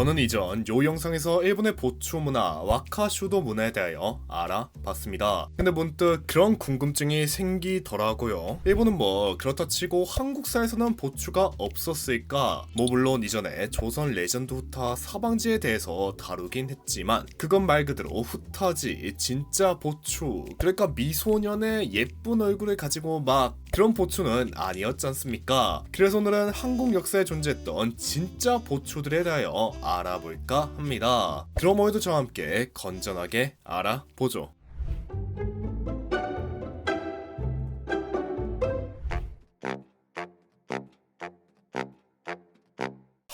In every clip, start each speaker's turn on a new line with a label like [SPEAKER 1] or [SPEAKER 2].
[SPEAKER 1] 저는 이전 요 영상에서 일본의 보추 문화, 와카슈도 문화에 대하여 알아봤습니다. 근데 문득 그런 궁금증이 생기더라고요. 일본은 뭐 그렇다 치고 한국사에서는 보추가 없었을까? 뭐 물론 이전에 조선 레전드 후타 사방지에 대해서 다루긴 했지만 그건 말 그대로 후타지 진짜 보추 그러니까 미소년의 예쁜 얼굴을 가지고 막 그런 보추는 아니었지 않습니까? 그래서 오늘은 한국 역사에 존재했던 진짜 보추들에 대하여 알아볼까 합니다. 그럼 오늘도 저와 함께 건전하게 알아보죠.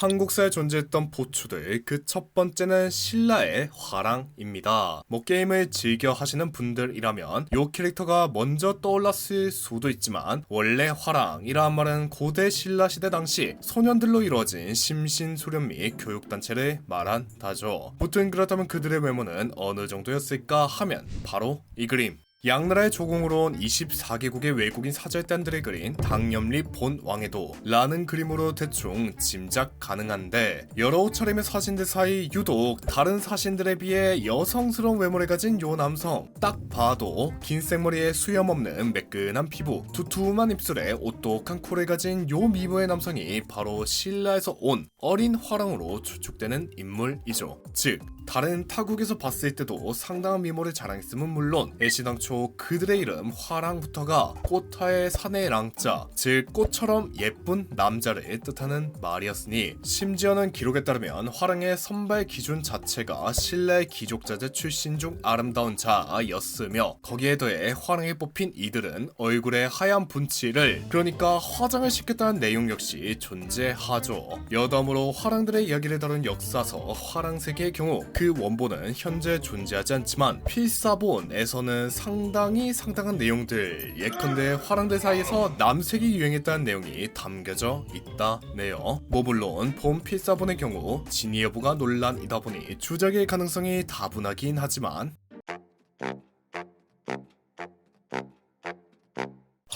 [SPEAKER 1] 한국사에 존재했던 보추들 그 첫 번째는 신라의 화랑입니다. 뭐 게임을 즐겨 하시는 분들이라면 요 캐릭터가 먼저 떠올랐을 수도 있지만 원래 화랑이라는 말은 고대 신라 시대 당시 소년들로 이루어진 심신소련 및 교육단체를 말한다죠. 보통 그렇다면 그들의 외모는 어느 정도였을까 하면 바로 이 그림 양나라의 조공으로 온 24개국의 외국인 사절단들을 그린 당염리 본왕에도 라는 그림으로 대충 짐작 가능한데 여러 옷차림의 사진들 사이 유독 다른 사진들에 비해 여성스러운 외모를 가진 요 남성 딱 봐도 긴 생머리에 수염 없는 매끈한 피부 두툼한 입술에 오똑한 코를 가진 요 미모의 남성이 바로 신라에서 온 어린 화랑으로 추측되는 인물이죠. 즉 다른 타국에서 봤을 때도 상당한 미모를 자랑했음은 물론 애시당초 그들의 이름 화랑부터가 꽃화의 산의 랑자 즉 꽃처럼 예쁜 남자를 뜻하는 말이었으니 심지어는 기록에 따르면 화랑의 선발 기준 자체가 신라의 귀족자제 출신 중 아름다운 자였으며 거기에 더해 화랑에 뽑힌 이들은 얼굴에 하얀 분칠을 그러니까 화장을 시켰다는 내용 역시 존재하죠. 여담으로 화랑들의 이야기를 다룬 역사서 화랑세계의 경우 그 원본은 현재 존재하지 않지만 필사본에서는 상당히 상당한 내용들 예컨대 화랑들 사이에서 남색이 유행했다는 내용이 담겨져 있다네요. 뭐 물론 본 필사본의 경우 진위 여부가 논란이다 보니 주작의 가능성이 다분하긴 하지만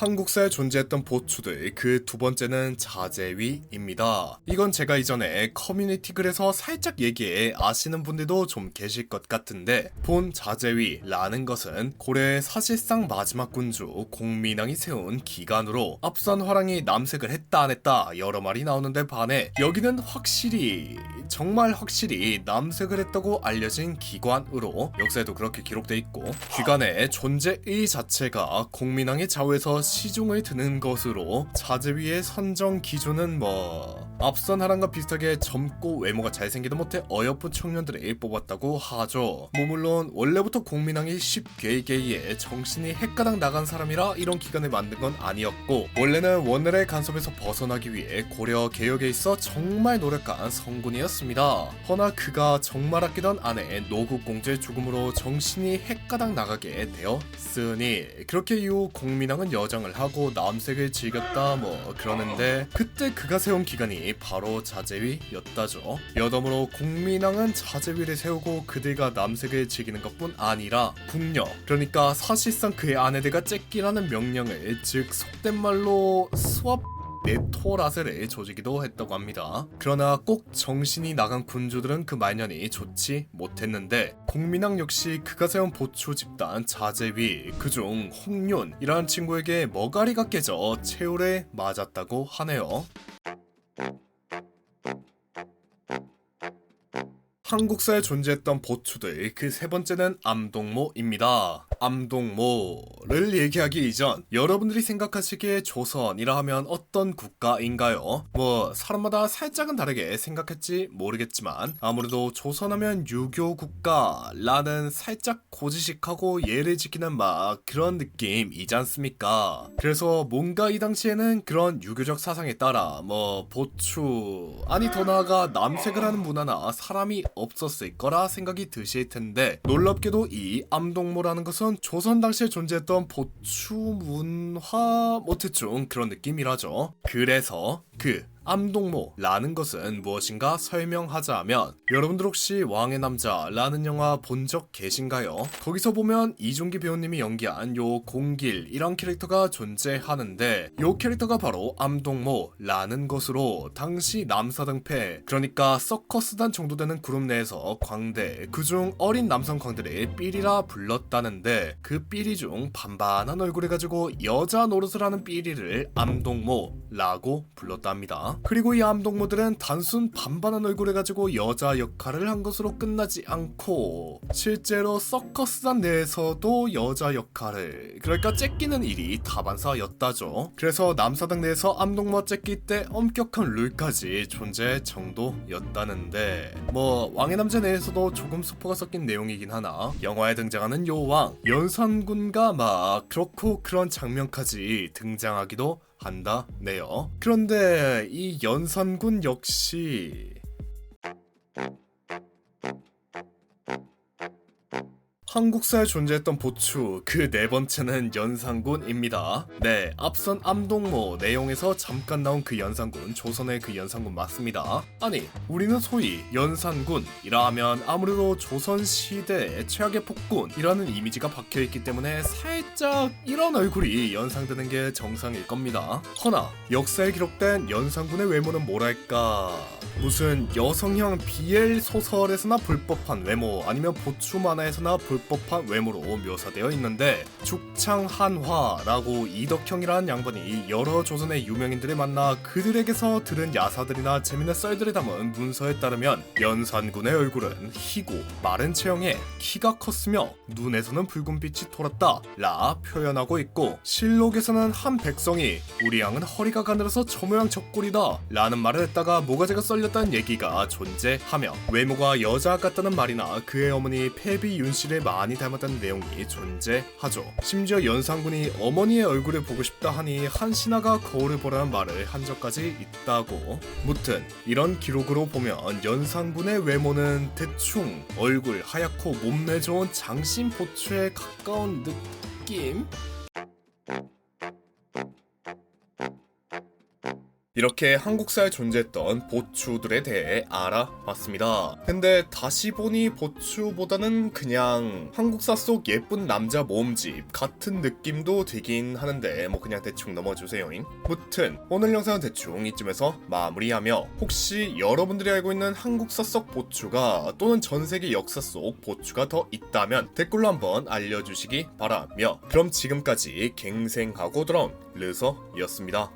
[SPEAKER 1] 한국사에 존재했던 보추들 그 두 번째는 자재위입니다. 이건 제가 이전에 커뮤니티 글에서 살짝 얘기해 아시는 분들도 좀 계실 것 같은데 본 자재위라는 것은 고려의 사실상 마지막 군주 공민왕이 세운 기간으로 앞선 화랑이 남색을 했다 안 했다 여러 말이 나오는데 반해 여기는 확실히 정말 확실히 남색을 했다고 알려진 기관으로 역사에도 그렇게 기록돼 있고 기관의 존재 의 자체가 공민왕의 좌우에서 시중을 드는 것으로 자제위의 선정 기준은 뭐 앞선 하랑과 비슷하게 젊고 외모가 잘생기다 못해 어여쁜 청년들을 뽑았다고 하죠. 뭐 물론 원래부터 공민왕이 쉽게게에 정신이 헷가닥 나간 사람이라 이런 기관을 만든 건 아니었고 원래는 원활의 간섭에서 벗어나기 위해 고려 개혁에 있어 정말 노력한 성군이었습니다. 허나 그가 정말 아끼던 아내 노국 공주의 죽음으로 정신이 헷가닥 나가게 되었으니 그렇게 이후 공민왕은 여정 을 하고 남색을 즐겼다 뭐 그러는데 그때 그가 세운 기간이 바로 자제위였다죠. 여담으로 공민왕은 자제위를 세우고 그들과 남색을 즐기는 것뿐 아니라 궁녀 그러니까 사실상 그의 아내들과 째끼라는 명령을 즉 속된 말로 수업 네토라스를 조지기도 했다고 합니다. 그러나 꼭 정신이 나간 군주들은 그 말년이 좋지 못했는데 공민왕 역시 그가 세운 보초 집단 자제위 그중 홍윤이라는 친구에게 머가리가 깨져 최후를 맞았다고 하네요. 한국사에 존재했던 보추들 그 세 번째는 암동모입니다. 암동모를 얘기하기 이전 여러분들이 생각하시기에 조선이라 하면 어떤 국가인가요? 뭐 사람마다 살짝은 다르게 생각했지 모르겠지만 아무래도 조선하면 유교 국가라는 살짝 고지식하고 예를 지키는 막 그런 느낌이지 않습니까? 그래서 뭔가 이 당시에는 그런 유교적 사상에 따라 뭐 보추 아니 더 나아가 남색을 하는 문화나 사람이 없었을 거라 생각이 드실 텐데 놀랍게도 이 암동모라는 것은 조선 당시에 존재했던 보추 문화 뭐 대충 그런 느낌이라죠. 그래서 그 암동모라는 것은 무엇인가 설명하자면 여러분들 혹시 왕의 남자라는 영화 본 적 계신가요? 거기서 보면 이종기 배우님이 연기한 요 공길 이런 캐릭터가 존재하는데 요 캐릭터가 바로 암동모라는 것으로 당시 남사등패 그러니까 서커스단 정도 되는 그룹 내에서 광대 그중 어린 남성 광대를 삐리라 불렀다는데 그 삐리 중 반반한 얼굴을 가지고 여자 노릇을 하는 삐리를 암동모라고 불렀답니다. 그리고 이 암동모들은 단순 반반한 얼굴을 가지고 여자 역할을 한 것으로 끝나지 않고 실제로 서커스단 내에서도 여자 역할을 그러니까 째끼는 일이 다반사였다죠. 그래서 남사당 내에서 암동모 째끼 때 엄격한 룰까지 존재 정도였다는데 뭐 왕의 남자 내에서도 조금 스포가 섞인 내용이긴 하나 영화에 등장하는 요왕 연산군과 막 그렇고 그런 장면까지 등장하기도 한다네요. 그런데 이 연산군 역시 한국사에 존재했던 보추 그 네 번째는 연산군입니다. 네, 앞선 암동모 내용에서 잠깐 나온 그 연산군 조선의 그 연산군 맞습니다. 아니, 우리는 소위 연산군이라 하면 아무래도 조선 시대의 최악의 폭군이라는 이미지가 박혀 있기 때문에 살짝 이런 얼굴이 연상되는 게 정상일 겁니다. 허나 역사에 기록된 연산군의 외모는 뭐랄까 무슨 여성형 BL 소설에서나 불법한 외모 아니면 보추 만화에서나 불 법한 외모로 묘사되어 있는데 죽창한화라고 이덕형이라는 양반이 여러 조선의 유명인들을 만나 그들에게서 들은 야사들이나 재밌는 썰들을 담은 문서에 따르면 연산군의 얼굴은 희고 마른 체형에 키가 컸으며 눈에서는 붉은 빛이 돌았다 라 표현하고 있고 실록에서는 한 백성이 우리 양은 허리가 가늘어서 저 모양 저꼴이다 라는 말을 했다가 모가지가 썰렸다는 얘기가 존재하며 외모가 여자 같다는 말이나 그의 어머니 패비 윤 씨를 많이 닮았다는 내용이 존재하죠. 심지어 연산군이 어머니의 얼굴을 보고 싶다 하니 한 신하가 거울을 보라는 말을 한 적까지 있다고. 무튼 이런 기록으로 보면 연산군의 외모는 대충 얼굴 하얗고 몸매 좋은 장신 보추에 가까운 느낌? 이렇게 한국사에 존재했던 보추들에 대해 알아봤습니다. 근데 다시 보니 보추보다는 그냥 한국사 속 예쁜 남자 모음집 같은 느낌도 되긴 하는데 뭐 그냥 대충 넘어주세요잉. 무튼 오늘 영상은 대충 이쯤에서 마무리하며 혹시 여러분들이 알고 있는 한국사 속 보추가 또는 전 세계 역사 속 보추가 더 있다면 댓글로 한번 알려주시기 바라며 그럼 지금까지 갱생하고 돌아온 르서였습니다.